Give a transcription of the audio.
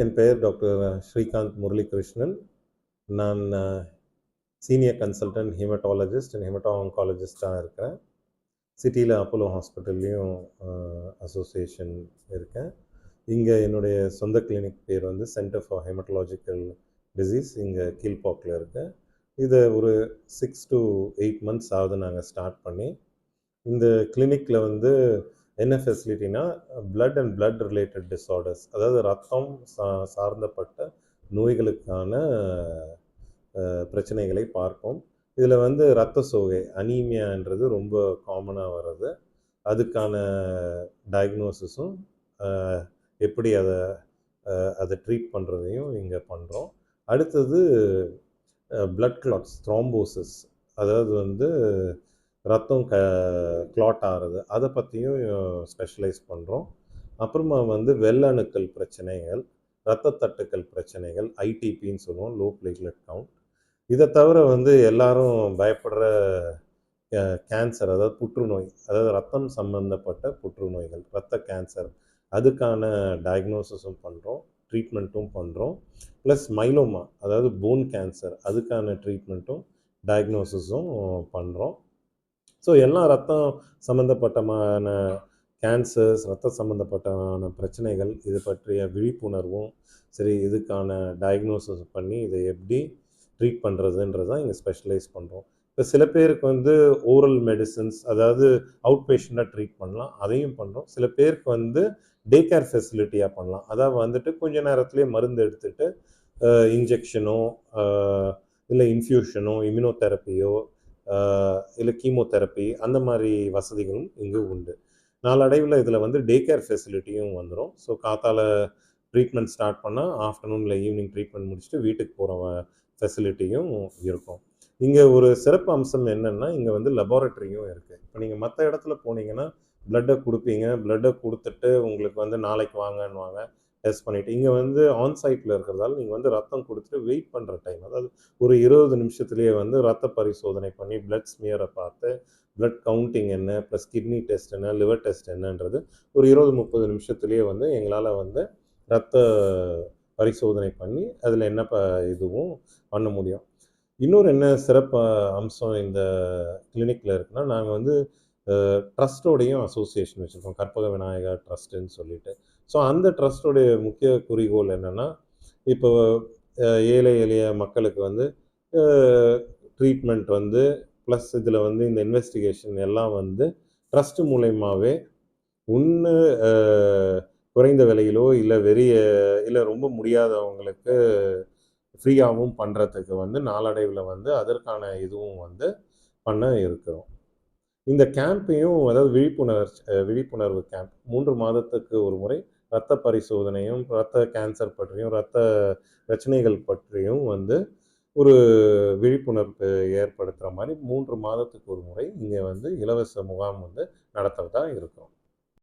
என் பெயர் டாக்டர் ஸ்ரீகாந்த் முரளிகிருஷ்ணன். நான் senior consultant hematologist and ஹிமட்டோ ஆங்காலஜிஸ்டாக இருக்கிறேன். சிட்டியில் அப்போலோ ஹாஸ்பிட்டல்லையும் அசோசியேஷன் இருக்கேன். இங்கே என்னுடைய சொந்த கிளினிக் பேர் வந்து சென்டர் ஃபார் ஹெமட்டலாஜிக்கல் டிசீஸ் இங்கே கீழ்பாக்கில் இருக்கேன் இதை ஒரு சிக்ஸ் டு எயிட் மந்த்ஸ் ஆகுது நாங்கள் ஸ்டார்ட் பண்ணி. இந்த கிளினிக்கில் வந்து என்ன ஃபெசிலிட்டினா blood and blood related disorders அதாவது ரத்தம் சா சார்ந்தப்பட்ட நோய்களுக்கான பிரச்சனைகளை பார்ப்போம். இதில் வந்து ரத்த சோகை அனீமியான்றது ரொம்ப காமனாக வர்றது. அதுக்கான டயக்னோசிஸும் எப்படி அதை அதை ட்ரீட் பண்ணுறதையும் இங்கே பண்ணுறோம் அடுத்தது பிளட் கிளாட்ஸ் த்ராம்போசிஸ் அதாவது வந்து ரத்தம் க கிளாட் ஆகிறது. அதை பற்றியும் ஸ்பெஷலைஸ் பண்ணுறோம் அப்புறமா வந்து வெள்ளணுக்கள் பிரச்சனைகள் இரத்தத்தட்டுக்கள் பிரச்சனைகள் ஐடிபின்னு சொல்லுவோம். லோ பிளேட்லெட் கவுண்ட் இதை தவிர வந்து எல்லாரும் பயப்படுற கேன்சர் அதாவது புற்றுநோய் அதாவது ரத்தம் சம்பந்தப்பட்ட புற்றுநோய்கள் ரத்த கேன்சர் அதுக்கான டயக்னோசிஸும் பண்ணுறோம் ட்ரீட்மெண்ட்டும் பண்ணுறோம் ப்ளஸ் மைலோமா அதாவது போன் கேன்சர் அதுக்கான ட்ரீட்மெண்ட்டும் டயக்னோசிஸும் பண்ணுறோம் ஸோ எல்லா ரத்தம் சம்மந்தப்பட்டமான கேன்சர்ஸ் ரத்த சம்மந்தப்பட்டமான பிரச்சனைகள் இது பற்றிய விழிப்புணர்வும் சரி இதுக்கான டயக்னோசிஸ் பண்ணி இதை எப்படி ட்ரீட் பண்ணுறதுன்றது தான் இங்கே ஸ்பெஷலைஸ் பண்ணுறோம் இப்போ சில பேருக்கு வந்து ஓரல் மெடிசன்ஸ் அதாவது அவுட் பேஷண்ட்டாக ட்ரீட் பண்ணலாம் அதையும் பண்ணுறோம் சில பேருக்கு வந்து டே கேர் ஃபெசிலிட்டியாக பண்ணலாம். அதாவது வந்துட்டு கொஞ்ச நேரத்துலேயே மருந்து எடுத்துகிட்டு இன்ஜெக்ஷனோ இல்லை இன்ஃப்யூஷனோ இம்யூனோதெரப்பியோ இல்லை கீமோதெரப்பி அந்த மாதிரி வசதிகளும் இங்கு உண்டு. நாளடைவில் இதில் வந்து டே கேர் ஃபெசிலிட்டியும் வந்துடும் ஸோ காத்தால ட்ரீட்மெண்ட் ஸ்டார்ட் பண்ணால் ஆஃப்டர்நூனில் ஈவினிங் ட்ரீட்மெண்ட் முடிச்சுட்டு வீட்டுக்கு போகிற ஃபெசிலிட்டியும் இருக்கும். இங்கே ஒரு சிறப்பு அம்சம் என்னென்னா இங்கே வந்து லெபார்ட்ரியும் இருக்குது இப்போ நீங்கள் மற்ற இடத்துல போனீங்கன்னா ப்ளட்டை கொடுப்பீங்க. ப்ளட்டை கொடுத்துட்டு உங்களுக்கு வந்து நாளைக்கு வாங்கன்னு வாங்க டெஸ்ட் பண்ணிவிட்டு இங்கே வந்து ஆன்சைட்டில் இருக்கிறதால நீங்கள் வந்து ரத்தம் கொடுத்துட்டு வெயிட் பண்ணுற டைம் அதாவது ஒரு இருபது நிமிஷத்துலேயே வந்து ரத்த பரிசோதனை பண்ணி பிளட் ஸ்மியரை பார்த்து பிளட் கவுண்டிங் என்ன ப்ளஸ் கிட்னி டெஸ்ட் என்ன லிவர் டெஸ்ட் என்னன்றது ஒரு இருபது முப்பது நிமிஷத்துலேயே வந்து எங்களால் வந்து ரத்த பரிசோதனை பண்ணி அதில் என்ன ப இதுவும் பண்ண முடியும். இன்னொரு என்ன சிறப்பு அம்சம் இந்த கிளினிக்கில் இருக்குன்னா நாங்கள் வந்து ட்ரஸ்ட்டோடையும் அசோசியேஷன் வச்சுருக்கோம். கற்பக விநாயகர் ட்ரஸ்ட்டுன்னு சொல்லிட்டு. ஸோ அந்த ட்ரஸ்ட்டுடைய முக்கிய குறிக்கோள் என்னென்னா இப்போ ஏழை எளிய மக்களுக்கு வந்து ட்ரீட்மெண்ட் வந்து ப்ளஸ் இதில் வந்து இந்த இன்வெஸ்டிகேஷன் எல்லாம் வந்து ட்ரஸ்ட் மூலயமாவே ஒன்று குறைந்த விலையிலோ இல்லை வெறிய இல்லை ரொம்ப முடியாதவங்களுக்கு ஃப்ரீயாகவும் பண்ணுறதுக்கு வந்து நாளடைவில் வந்து அதற்கான இதுவும் வந்து பண்ண இருக்கிறோம். இந்த கேம்பையும் அதாவது விழிப்புணர்வு விழிப்புணர்வு கேம்ப் மூன்று மாதத்துக்கு ஒரு முறை இரத்த பரிசோதனையும் இரத்த கேன்சர் பற்றியும் இரத்த பிரச்சனைகள் பற்றியும் வந்து ஒரு விழிப்புணர்வு ஏற்படுத்துகிற மாதிரி மூன்று மாதத்துக்கு ஒரு முறை இங்கே வந்து இலவச முகாம் வந்து நடத்துகிறதா இருக்கும்